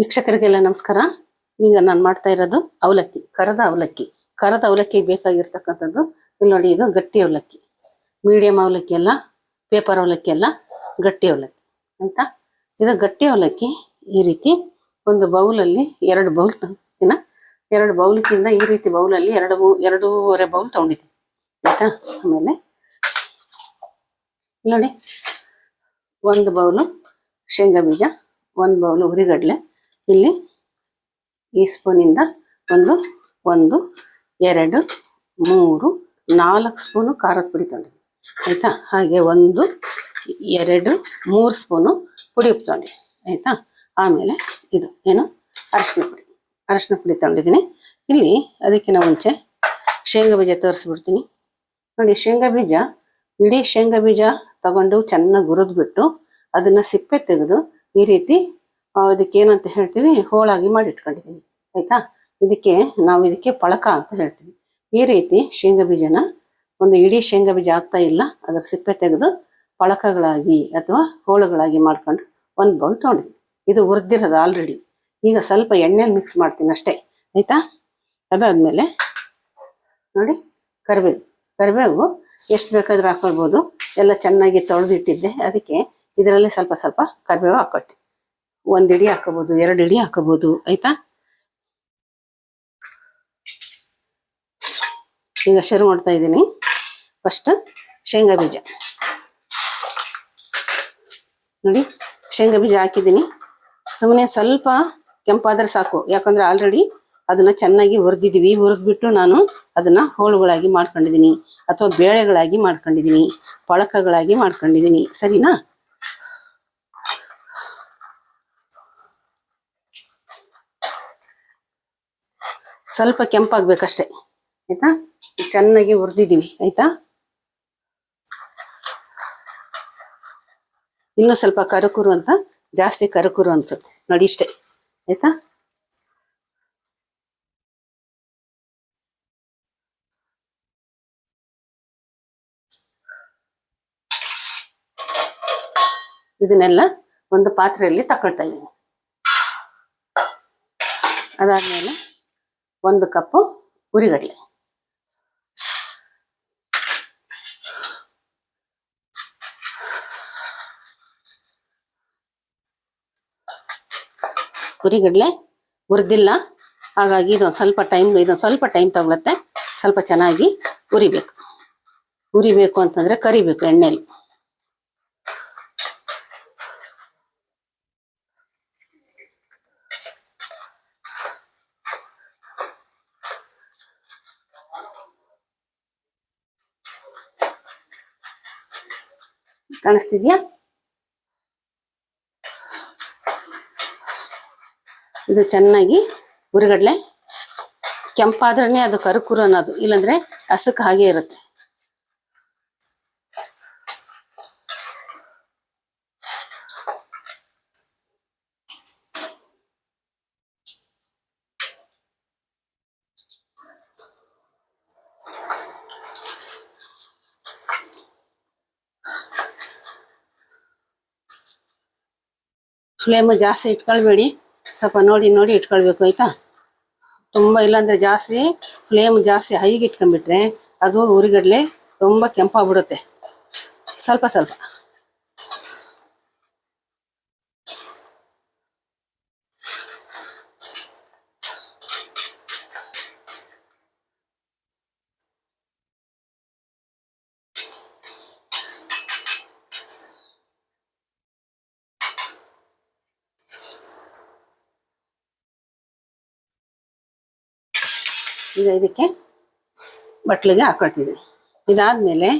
ವೀಕ್ಷಕರಿಗೆಲ್ಲ ನಮಸ್ಕಾರ. ಈಗ ನಾನು ಮಾಡ್ತಾ ಇರೋದು ಅವಲಕ್ಕಿ, ಕರದ ಅವಲಕ್ಕಿ. ಕರದ ಅವಲಕ್ಕಿ ಬೇಕಾಗಿರ್ತಕ್ಕಂಥದ್ದು. ಇಲ್ಲಿ ನೋಡಿ, ಇದು ಗಟ್ಟಿ ಅವಲಕ್ಕಿ. ಮೀಡಿಯಂ ಅವಲಕ್ಕಿ ಅಲ್ಲ, ಪೇಪರ್ ಅವಲಕ್ಕಿ ಅಲ್ಲ, ಗಟ್ಟಿ ಅವಲಕ್ಕಿ. ಅಂತ ಇದು ಗಟ್ಟಿ ಅವಲಕ್ಕಿ. ಈ ರೀತಿ ಒಂದು ಬೌಲಲ್ಲಿ ಎರಡು ಬೌಲ್ ಏನ ಎರಡು ಬೌಲ್ಕಿಂತ ಈ ರೀತಿ ಬೌಲಲ್ಲಿ ಎರಡು ಎರಡೂವರೆ ಬೌಲ್ ತಗೊಂಡಿದ್ದೀನಿ. ಆಯ್ತಾ? ಆಮೇಲೆ ಇಲ್ಲಿ ನೋಡಿ, ಒಂದು ಬೌಲು ಶೇಂಗಾ ಬೀಜ, ಒಂದು ಬೌಲು ಹುರಿಗಡಲೆ ಇಲ್ಲಿ ಈ ಸ್ಪೂನಿಂದ ಒಂದು ಒಂದು, ಎರಡು, ಮೂರು, ನಾಲ್ಕು ಸ್ಪೂನು ಖಾರದ ಪುಡಿ ತಗೊಂಡಿದ್ದೀನಿ. ಆಯಿತಾ? ಹಾಗೆ ಒಂದು, ಎರಡು, ಮೂರು ಸ್ಪೂನು ಪುಡಿ ಉಪ್ಪು ತಗೊಂಡಿದ್ದೀನಿ. ಆಯಿತಾ? ಆಮೇಲೆ ಇದು ಏನು? ಅರಶಿನ ಪುಡಿ. ಅರಶಿನ ಪುಡಿ ತೊಗೊಂಡಿದ್ದೀನಿ. ಇಲ್ಲಿ ಅದಕ್ಕಿಂತ ಮುಂಚೆ ಶೇಂಗಾ ಬೀಜ ತೋರಿಸ್ಬಿಡ್ತೀನಿ. ನೋಡಿ, ಶೇಂಗಾ ಬೀಜ, ಇಡೀ ಶೇಂಗಾ ಬೀಜ ತಗೊಂಡು ಚೆನ್ನಾಗಿ ಹುರಿದ್ಬಿಟ್ಟು ಅದನ್ನು ಸಿಪ್ಪೆ ತೆಗೆದು ಈ ರೀತಿ ಇದಕ್ಕೆ ಏನಂತ ಹೇಳ್ತೀವಿ, ಹೋಳಾಗಿ ಮಾಡಿ ಇಟ್ಕೊಂಡಿದ್ದೀನಿ ಆಯ್ತಾ? ಇದಕ್ಕೆ ನಾವು ಇದಕ್ಕೆ ಪಳಕ ಅಂತ ಹೇಳ್ತೀವಿ. ಈ ರೀತಿ ಶೇಂಗಾ ಬೀಜನ ಒಂದು ಇಡೀ ಶೇಂಗಾ ಬೀಜ ಆಗ್ತಾ ಇಲ್ಲ, ಅದರ ಸಿಪ್ಪೆ ತೆಗೆದು ಪಳಕಗಳಾಗಿ ಅಥವಾ ಹೋಳುಗಳಾಗಿ ಮಾಡ್ಕೊಂಡು ಒಂದು ಬೌಲ್ ತೊಗೊಂಡಿದ್ವಿ. ಇದು ಉರ್ದಿರೋದು ಆಲ್ರೆಡಿ ಈಗ ಸ್ವಲ್ಪ ಎಣ್ಣೆಲಿ ಮಿಕ್ಸ್ ಮಾಡ್ತೀನಿ ಅಷ್ಟೇ. ಆಯ್ತಾ? ಅದಾದ್ಮೇಲೆ ನೋಡಿ, ಕರಿಬೇವು. ಕರಿಬೇವು ಎಷ್ಟು ಬೇಕಾದ್ರೂ ಹಾಕೊಳ್ಬೋದು. ಎಲ್ಲ ಚೆನ್ನಾಗಿ ತೊಳೆದಿಟ್ಟಿದ್ದೆ. ಅದಕ್ಕೆ ಇದರಲ್ಲಿ ಸ್ವಲ್ಪ ಸ್ವಲ್ಪ ಕರಿಬೇವು ಹಾಕೊಳ್ತೀನಿ. ಒಂದ್ ಇಡಿ ಹಾಕೋಬಹುದು ಎರಡು ಇಡಿ ಹಾಕೋಬಹುದು ಆಯ್ತಾ? ಈಗ ಶುರು ಮಾಡ್ತಾ ಇದ್ದೀನಿ. ಫಸ್ಟ್ ಶೇಂಗಾ ಬೀಜ. ನೋಡಿ, ಶೇಂಗಾ ಬೀಜ ಹಾಕಿದ್ದೀನಿ. ಸುಮ್ಮನೆ ಸ್ವಲ್ಪ ಕೆಂಪಾದ್ರೆ ಸಾಕು, ಯಾಕಂದ್ರೆ ಆಲ್ರೆಡಿ ಅದನ್ನ ಚೆನ್ನಾಗಿ ಹುರಿದಿದ್ದೀವಿ ಹುರಿದ್ಬಿಟ್ಟು ನಾನು ಅದನ್ನ ಹೋಳುಗಳಾಗಿ ಮಾಡ್ಕೊಂಡಿದ್ದೀನಿ, ಅಥವಾ ಬೇಳೆಗಳಾಗಿ ಮಾಡ್ಕೊಂಡಿದ್ದೀನಿ, ಪಳಕಗಳಾಗಿ ಮಾಡ್ಕೊಂಡಿದ್ದೀನಿ. ಸರಿನಾ? ಸ್ವಲ್ಪ ಕೆಂಪಾಗ್ಬೇಕಷ್ಟೆ, ಆಯ್ತಾ? ಚೆನ್ನಾಗಿ ಹುರಿದಿದ್ದೀವಿ, ಆಯ್ತಾ? ಇನ್ನೂ ಸ್ವಲ್ಪ ಕರಕುರು ಅಂತ, ಜಾಸ್ತಿ ಕರಕುರು ಅನ್ಸುತ್ತೆ. ನೋಡಿ ಆಯ್ತಾ? ಇದನ್ನೆಲ್ಲ ಒಂದು ಪಾತ್ರೆಯಲ್ಲಿ ತಕೊಳ್ತಾ ಇದ್ದೀನಿ. ಅದಾದ್ಮೇಲೆ ಒಂದು ಕಪ್ಪು ಹುರಿಗಡಲೆ ಹುರಿಗಡಲೆ ಹುರಿದಿಲ್ಲ ಹಾಗಾಗಿ ಇದೊಂದು ಸ್ವಲ್ಪ ಟೈಮ್, ಇದೊಂದು ಸ್ವಲ್ಪ ಟೈಮ್ ತಗೊಳತ್ತೆ. ಸ್ವಲ್ಪ ಚೆನ್ನಾಗಿ ಹುರಿಬೇಕು ಹುರಿಬೇಕು ಅಂತಂದ್ರೆ ಕರಿಬೇಕು ಎಣ್ಣೆಲಿ. ಕಾಣಿಸ್ತಿದ್ಯಾ? ಇದು ಚೆನ್ನಾಗಿ ಹುರಿಗಡ್ಲೆ ಕೆಂಪಾದ್ರೇ ಅದು ಕರುಕುರು ಅನ್ನೋದು. ಇಲ್ಲಾಂದ್ರೆ ಹಸಕ್ ಹಾಗೆ ಇರುತ್ತೆ. ಫ್ಲೇಮ್ ಜಾಸ್ತಿ ಇಟ್ಕೊಳ್ಬೇಡಿ. ಸ್ವಲ್ಪ ನೋಡಿ ನೋಡಿ ಇಟ್ಕೊಳ್ಬೇಕು, ಆಯ್ತಾ? ತುಂಬ ಇಲ್ಲಾಂದರೆ ಜಾಸ್ತಿ ಫ್ಲೇಮ್ ಜಾಸ್ತಿ ಹೈಗೆ ಇಟ್ಕೊಂಡ್ಬಿಟ್ರೆ ಅದು ಉರಿಗಡಲೆ ತುಂಬ ಕೆಂಪಾಗ್ಬಿಡುತ್ತೆ. ಸ್ವಲ್ಪ ಸ್ವಲ್ಪ. ಈಗ ಇದಕ್ಕೆ ಬಟ್ಲಿಗೆ ಹಾಕೊಳ್ತಿದ್ದೀನಿ ಇದಾದ್ಮೇಲೆ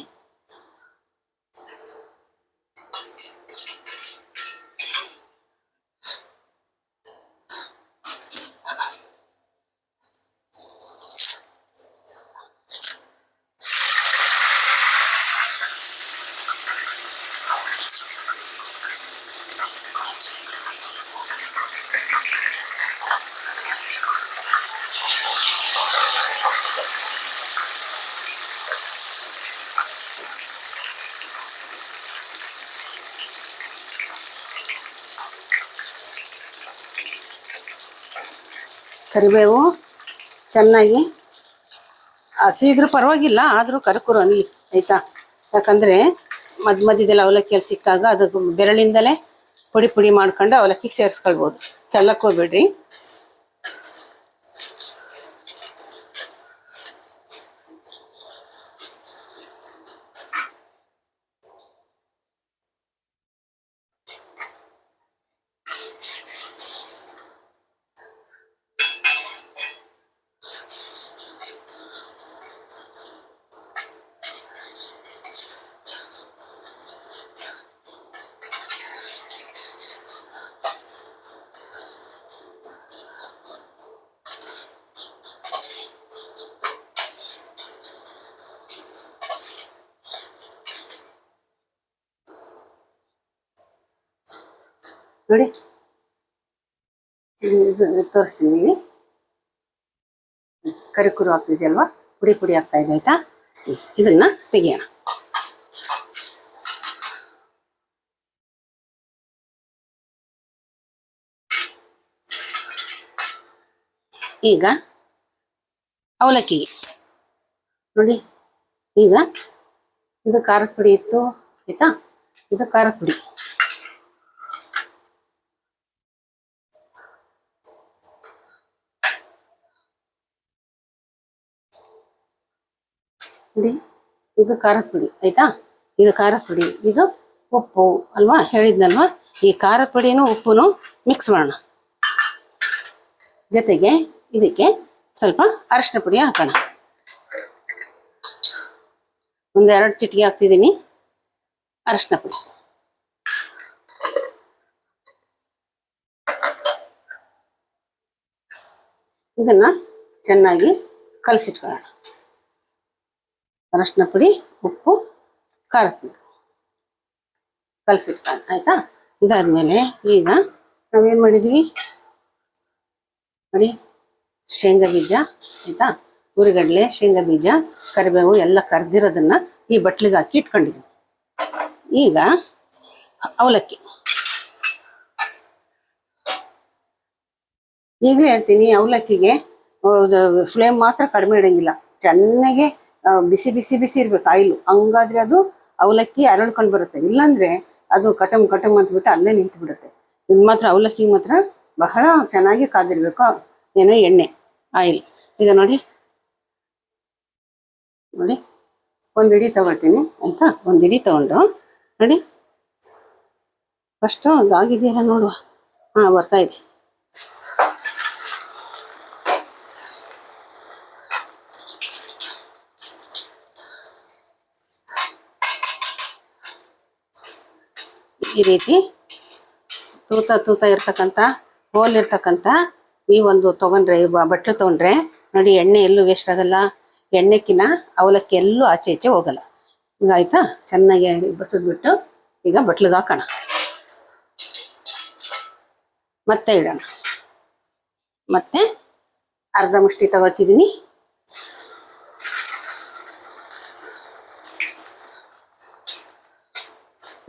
ಕರಿಬೇವು ಚೆನ್ನಾಗಿ. ಹಸಿ ಇದ್ರೂ ಪರವಾಗಿಲ್ಲ, ಆದರೂ ಕರ್ಕುರು ಅನ್ನಿ, ಆಯಿತಾ? ಯಾಕಂದರೆ ಮಧ್ಯ ಮಧ್ಯದಲ್ಲಿ ಅವಲಕ್ಕಿಯಲ್ಲಿ ಸಿಕ್ಕಾಗ ಅದು ಬೆರಳಿಂದಲೇ ಪುಡಿ ಪುಡಿ ಮಾಡ್ಕೊಂಡು ಅವಲಕ್ಕಿಗೆ ಸೇರಿಸ್ಕೊಳ್ಬೋದು. ಚೆಲ್ಲಕ್ಕೆ ಹೋಗ್ಬೇಡ್ರಿ ನೋಡಿ. ತೋರಿಸ್ತೀನಿ ಇಲ್ಲಿ. ಕರಿಕುರು ಆಗ್ತಿದೆಯಲ್ವಾ ಪುಡಿ ಪುಡಿ ಆಗ್ತಾ ಇದೆ ಆಯ್ತಾ? ಇದನ್ನ ತೆಗಿಯೋಣ. ಈಗ ಅವಲಕ್ಕಿಗೆ. ನೋಡಿ, ಈಗ ಇದು ಖಾರದ ಪುಡಿ ಇತ್ತು, ಆಯ್ತಾ? ಇದು ಖಾರದ ಪುಡಿ. ನೋಡಿ ಇದು ಖಾರದ ಪುಡಿ, ಆಯ್ತಾ? ಇದು ಖಾರದ ಪುಡಿ, ಇದು ಉಪ್ಪು, ಅಲ್ವಾ? ಹೇಳಿದ್ನಲ್ವಾ? ಈ ಖಾರದ ಪುಡಿನೂ ಉಪ್ಪುನು ಮಿಕ್ಸ್ ಮಾಡೋಣ. ಜೊತೆಗೆ ಇದಕ್ಕೆ ಸ್ವಲ್ಪ ಅರಶಿನ ಪುಡಿ ಹಾಕೋಣ. ಒಂದೆರಡು ಚಿಟಿಕೆ ಹಾಕ್ತಿದ್ದೀನಿ. ಅರಿಶಿನ ಪುಡಿ. ಇದನ್ನ ಚೆನ್ನಾಗಿ ಕಲಸಿಟ್ಕೊಳ್ಳೋಣ. ಅರಶಿನ ಪುಡಿ, ಉಪ್ಪು, ಖಾರದ ಪುಡಿ. ಕಲಸಿಟ್ಕೊಂಡು ಆಯಿತಾ? ಇದಾದ್ಮೇಲೆ ಈಗ ನಾವೇನು ಮಾಡಿದ್ವಿ? ನೋಡಿ, ಶೇಂಗಾ ಬೀಜ, ಆಯಿತಾ? ಹುರಿಗಡಲೆ ಶೇಂಗಾ ಬೀಜ, ಕರಿಬೇವು ಎಲ್ಲ ಕರ್ದಿರೋದನ್ನ ಈ ಬಟ್ಲಿಗೆ ಹಾಕಿ ಇಟ್ಕೊಂಡಿದ್ದೀನಿ. ಈಗ ಅವಲಕ್ಕಿ. ಈಗಲೇ ಹೇಳ್ತೀನಿ, ಅವಲಕ್ಕಿಗೆ ಫ್ಲೇಮ್ ಮಾತ್ರ ಕಡಿಮೆ ಇಡಂಗಿಲ್ಲ. ಚೆನ್ನಾಗೆ ಬಿಸಿ ಬಿಸಿ ಬಿಸಿ ಇರ್ಬೇಕು, ಆಯಿಲು. ಹಂಗಾದ್ರೆ ಅದು ಅವಲಕ್ಕಿ ಅರಳ್ಕೊಂಡು ಬರುತ್ತೆ. ಇಲ್ಲಾಂದ್ರೆ ಅದು ಕಟಮ್ ಕಟಮ್ ಅಂದ್ಬಿಟ್ಟು ಅಲ್ಲೇ ನಿಂತು ಬಿಡುತ್ತೆ ಇದು ಮಾತ್ರ ಅವಲಕ್ಕಿ ಮಾತ್ರ ಬಹಳ ಚೆನ್ನಾಗಿ ಕಾದಿರ್ಬೇಕು. ಏನೋ ಎಣ್ಣೆ, ಆಯಿಲ್. ಈಗ ನೋಡಿ. ನೋಡಿ. ಒಂದು ಇಡಿ ತಗೊಳ್ತೀನಿ, ಆಯ್ತಾ? ಒಂದು ಇಡಿ ತಗೊಂಡು. ನೋಡಿ. ಫಸ್ಟು ಒಂದು ಆಗಿದೆಯಲ್ಲ ನೋಡುವ. ಹಾಂ, ಬರ್ತಾ ಇದೆ. ಈ ರೀತಿ ತೂತ ತೂತ ಇರ್ತಕ್ಕಂಥ, ಹೋಲ್ ಇರ್ತಕ್ಕಂಥ ಈ ಒಂದು ತೊಗೊಂಡ್ರೆ, ಈ ಬಟ್ಲು ತೊಗೊಂಡ್ರೆ, ನೋಡಿ ಎಣ್ಣೆ ಎಲ್ಲೂ ವೇಸ್ಟ್ ಆಗಲ್ಲ. ಎಣ್ಣೆಕ್ಕಿನ ಅವಲಕ್ಕಿ ಎಲ್ಲೂ ಆಚೆ ಈಚೆ ಹೋಗಲ್ಲ. ಈಗ ಆಯ್ತಾ? ಚೆನ್ನಾಗಿ ಬಸಿದ್ಬಿಟ್ಟು ಈಗ ಬಟ್ಲಿಗೆ ಹಾಕೋಣ. ಮತ್ತೆ ಇಡೋಣ. ಮತ್ತೆ ಅರ್ಧ ಮುಷ್ಟಿ ತಗೊಳ್ತಿದ್ದೀನಿ.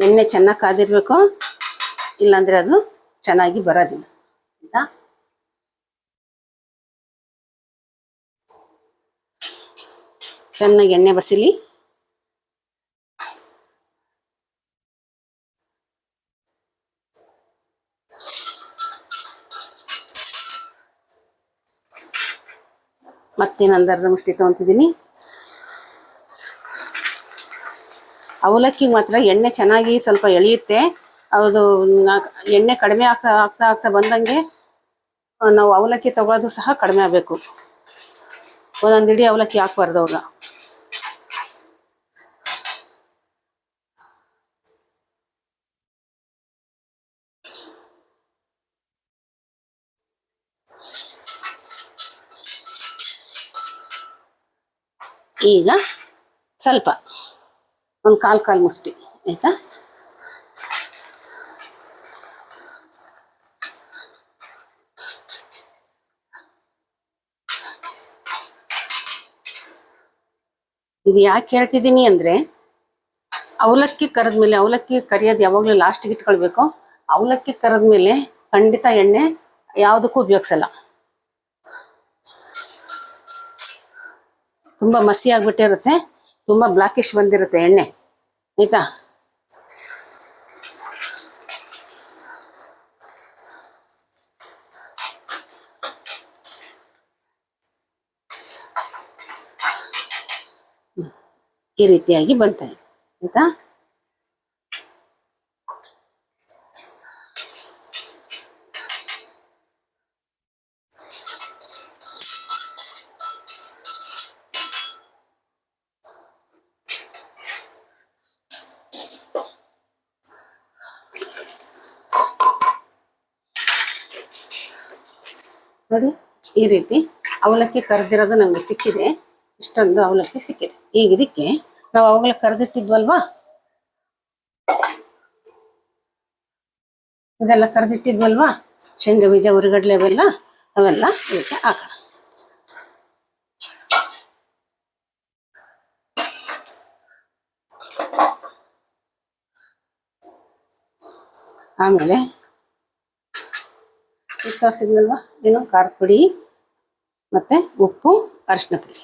ಎಣ್ಣೆ ಚೆನ್ನಾಗಿ ಕಾದಿರ್ಬೇಕು. ಇಲ್ಲಾಂದ್ರೆ ಅದು ಚೆನ್ನಾಗಿ ಬರೋದಿಲ್ಲ. ಆಯ್ತಾ? ಚೆನ್ನಾಗಿ ಎಣ್ಣೆ ಬಸಿಲಿ. ಮತ್ತೇನಂದರ್ಧ ಮುಷ್ಟಿ ತೊಗೊತಿದ್ದೀನಿ? ಅವಲಕ್ಕಿ ಮಾತ್ರ ಎಣ್ಣೆ ಚೆನ್ನಾಗಿ ಸ್ವಲ್ಪ ಎಳೆಯುತ್ತೆ. ಅದು ಎಣ್ಣೆ ಕಡಿಮೆ ಆಗ್ತಾ ಆಗ್ತಾ ಆಗ್ತಾ ಬಂದಂಗೆ ನಾವು ಅವಲಕ್ಕಿ ತಗೊಳ್ಳೋದು ಸಹ ಕಡಿಮೆ ಆಗಬೇಕು. ಒಂದೊಂದು ಇಡೀ ಅವಲಕ್ಕಿ ಹಾಕ್ಬಾರ್ದು ಅವಾಗ. ಈಗ ಸ್ವಲ್ಪ. ಒಂದು ಕಾಲು ಕಾಲು ಮುಷ್ಟಿ, ಆಯಿತಾ? ಇದು ಯಾಕೆ ಹೇಳ್ತಿದ್ದೀನಿ ಅಂದರೆ, ಅವಲಕ್ಕಿ ಕರೆದ್ಮೇಲೆ ಅವಲಕ್ಕಿ ಕರಿಯೋದು ಯಾವಾಗಲೂ ಲಾಸ್ಟಿಗೆ ಇಟ್ಕೊಳ್ಬೇಕು. ಅವಲಕ್ಕಿ ಕರೆದ್ಮೇಲೆ ಖಂಡಿತ ಎಣ್ಣೆ ಯಾವುದಕ್ಕೂ ಉಪಯೋಗಿಸಲ್ಲ. ತುಂಬ ಮಸಿ ಆಗ್ಬಿಟ್ಟಿರುತ್ತೆ. ತುಂಬ ಬ್ಲಾಕಿಶ್ ಬಂದಿರುತ್ತೆ ಎಣ್ಣೆ ಆಯ್ತಾ? ಈ ರೀತಿಯಾಗಿ ಬಂತಾಯಿದೆ ಆಯಿತಾ? ನೋಡಿ, ಈ ರೀತಿ ಅವಲಕ್ಕಿ ಕರೆದಿರೋದು ನಮಗೆ ಸಿಕ್ಕಿದೆ. ಇಷ್ಟೊಂದು ಅವಲಕ್ಕಿ ಸಿಕ್ಕಿದೆ. ಈಗ ಇದಕ್ಕೆ ನಾವು ಅವಾಗಲೇ ಕರೆದಿಟ್ಟಿದ್ವಲ್ವಾ? ಇದೆಲ್ಲ ಕರೆದಿಟ್ಟಿದ್ವಲ್ವಾ? ಶೇಂಗಾ ಬೀಜ, ಉರಿಗಡ್ಲೆ ಅವೆಲ್ಲ ಅವೆಲ್ಲ ಇದಕ್ಕೆ ಹಾಕೋಣ. ಆಮೇಲೆ ತೋರಿಸಿದ್ನಲ್ವ ಏನು? ಖಾರದ ಪುಡಿ ಮತ್ತು ಉಪ್ಪು, ಅರಿಶಿನ ಪುಡಿ.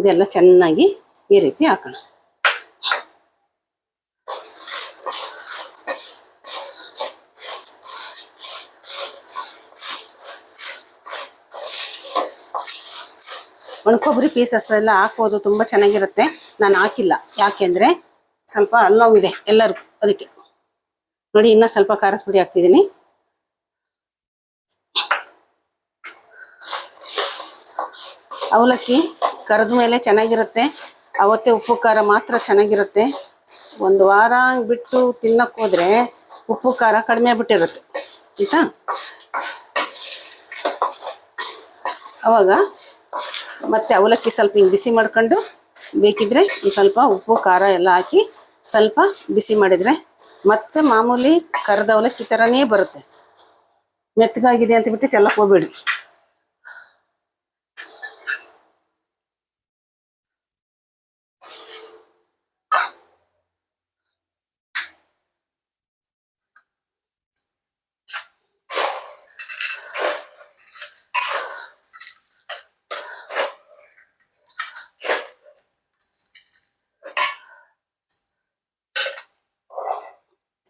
ಇದೆಲ್ಲ ಚೆನ್ನಾಗಿ ಈ ರೀತಿ ಹಾಕೋಣ. ಒಣಕೊಬ್ಬರಿ ಪೀಸಸ್ ಎಲ್ಲ ಹಾಕ್ಬೋದು, ತುಂಬ ಚೆನ್ನಾಗಿರುತ್ತೆ. ನಾನು ಹಾಕಿಲ್ಲ. ಯಾಕೆಂದರೆ ಸ್ವಲ್ಪ ಹಲ್ಲೋವಿದೆ ಎಲ್ಲರಿಗೂ. ಅದಕ್ಕೆ. ನೋಡಿ, ಇನ್ನೂ ಸ್ವಲ್ಪ ಖಾರದ ಪುಡಿ ಹಾಕ್ತಿದ್ದೀನಿ. ಅವಲಕ್ಕಿ ಕರೆದ ಮೇಲೆ ಚೆನ್ನಾಗಿರುತ್ತೆ. ಅವತ್ತೇ ಉಪ್ಪು ಖಾರ ಮಾತ್ರ ಚೆನ್ನಾಗಿರುತ್ತೆ. ಒಂದು ವಾರ ಬಿಟ್ಟು ತಿನ್ನಕ್ಕೆ ಹೋದರೆ ಉಪ್ಪು ಖಾರ ಕಡಿಮೆ ಆಗ್ಬಿಟ್ಟಿರುತ್ತೆ. ಆಯಿತಾ? ಅವಾಗ ಮತ್ತೆ ಅವಲಕ್ಕಿ ಸ್ವಲ್ಪ ಹಿಂಗೆ ಬಿಸಿ ಮಾಡ್ಕೊಂಡು ಬೇಕಿದ್ರೆ ಸ್ವಲ್ಪ ಉಪ್ಪು ಖಾರ ಎಲ್ಲ ಹಾಕಿ ಸ್ವಲ್ಪ ಬಿಸಿ ಮಾಡಿದರೆ ಮತ್ತೆ ಮಾಮೂಲಿ ಕರೆದ ಅವಲಕ್ಕಿ ಥರನೇ ಬರುತ್ತೆ. ಮೆತ್ತಗಾಗಿದೆ ಅಂತ ಬಿಟ್ಟು ಚೆಲ್ಲಕ್ಕೆ ಹೋಗ್ಬೇಡಿ.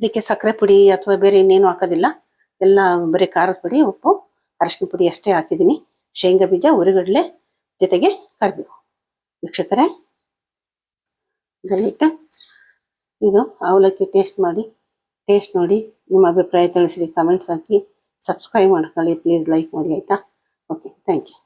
ಇದಕ್ಕೆ ಸಕ್ಕರೆ ಪುಡಿ ಅಥವಾ ಬೇರೆ ಇನ್ನೇನು ಹಾಕೋದಿಲ್ಲ. ಎಲ್ಲ ಬರೀ ಖಾರದ ಪುಡಿ, ಉಪ್ಪು, ಅರಿಶಿನ ಪುಡಿ ಅಷ್ಟೇ ಹಾಕಿದ್ದೀನಿ. ಶೇಂಗಾ ಬೀಜ, ಉರಿಗಡಲೆ ಜೊತೆಗೆ ಕರಿಬೇವು. ವೀಕ್ಷಕರೇ, ದಯವಿಟ್ಟು ಇದು ಅವಲಕ್ಕಿ ಟೇಸ್ಟ್ ಮಾಡಿ, ಟೇಸ್ಟ್ ನೋಡಿ, ನಿಮ್ಮ ಅಭಿಪ್ರಾಯ ತಿಳಿಸ್ರಿ, ಕಮೆಂಟ್ಸ್ ಹಾಕಿ, ಸಬ್ಸ್ಕ್ರೈಬ್ ಮಾಡ್ಕೊಳ್ಳಿ, ಪ್ಲೀಸ್ ಲೈಕ್ ಮಾಡಿ, ಆಯಿತಾ? Okay, thank you.